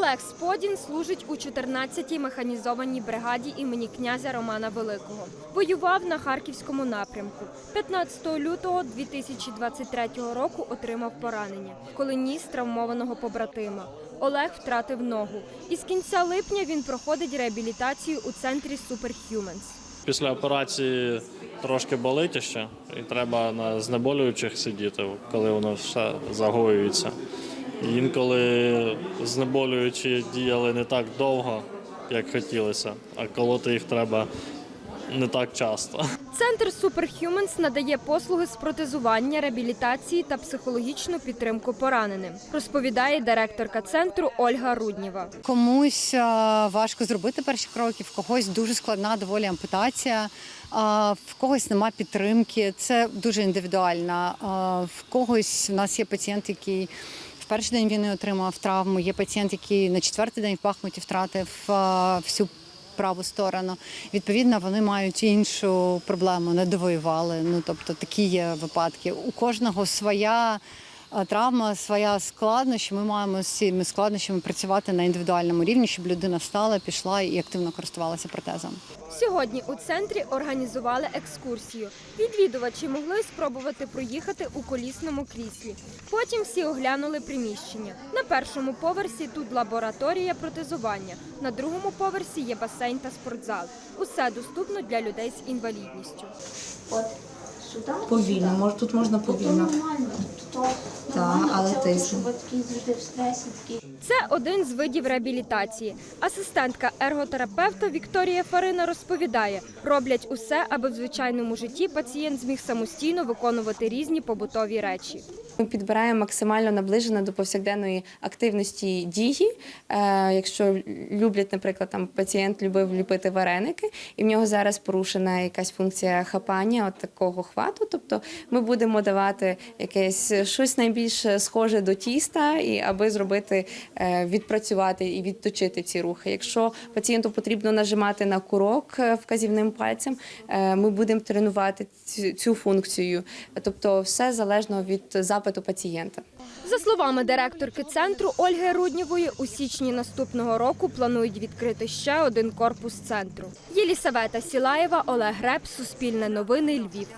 Олег Сподін служить у 14-й механізованій бригаді імені князя Романа Великого. Воював на харківському напрямку. 15 лютого 2023 року отримав поранення, коли ніс травмованого побратима. Олег втратив ногу. І з кінця липня він проходить реабілітацію у центрі Superhumans. Після операції трошки болить ще, і треба на знеболюючих сидіти, коли воно все загоюється. Інколи знеболюючі діяли не так довго, як хотілося, а колоти їх треба не так часто. Центр Superhumans надає послуги з протезування, реабілітації та психологічну підтримку пораненим, розповідає директорка центру Ольга Руднєва. Комусь важко зробити перші кроки, в когось дуже складна доволі ампутація, а, в когось нема підтримки. Це дуже індивідуально. В когось в нас є пацієнт, який перший день війни отримав травму. Є пацієнт, який на четвертий день в Бахмуті втратив всю праву сторону. Відповідно, вони мають іншу проблему, не довоювали. Ну тобто такі є випадки. У кожного своя. А, Травма своя складнощі. Ми маємо з цими складнощами працювати на індивідуальному рівні, щоб людина стала, пішла і активно користувалася протезом. Сьогодні у центрі організували екскурсію. Відвідувачі могли спробувати проїхати у колісному кріслі. Потім всі оглянули приміщення. На першому поверсі тут лабораторія протезування. На другому поверсі є басейн та спортзал. Усе доступно для людей з інвалідністю. От сюди. Повільно, мож, тут можна Тут повільно. нормально. Тут Так, але тисне. Це один з видів реабілітації. Асистентка ерготерапевта Вікторія Фарина розповідає, роблять усе, аби в звичайному житті пацієнт зміг самостійно виконувати різні побутові речі. Ми підбираємо максимально наближено до повсякденної активності дії. Е, якщо люблять, наприклад, там пацієнт любив ліпити вареники, і в нього зараз порушена якась функція хапання, от такого хвату. Тобто ми будемо давати якесь щось найбільш схоже до тіста, і аби зробити е, відпрацювати і відточити ці рухи. Якщо пацієнту потрібно нажимати на курок е, вказівним пальцем, е, ми будемо тренувати цю функцію. Тобто, все залежно від запиту пацієнта. За словами директорки центру Ольги Руднєвої, у січні наступного року планують відкрити ще один корпус центру. Єлісавета Сілаєва, Олег Греб, Суспільне новини, Львів.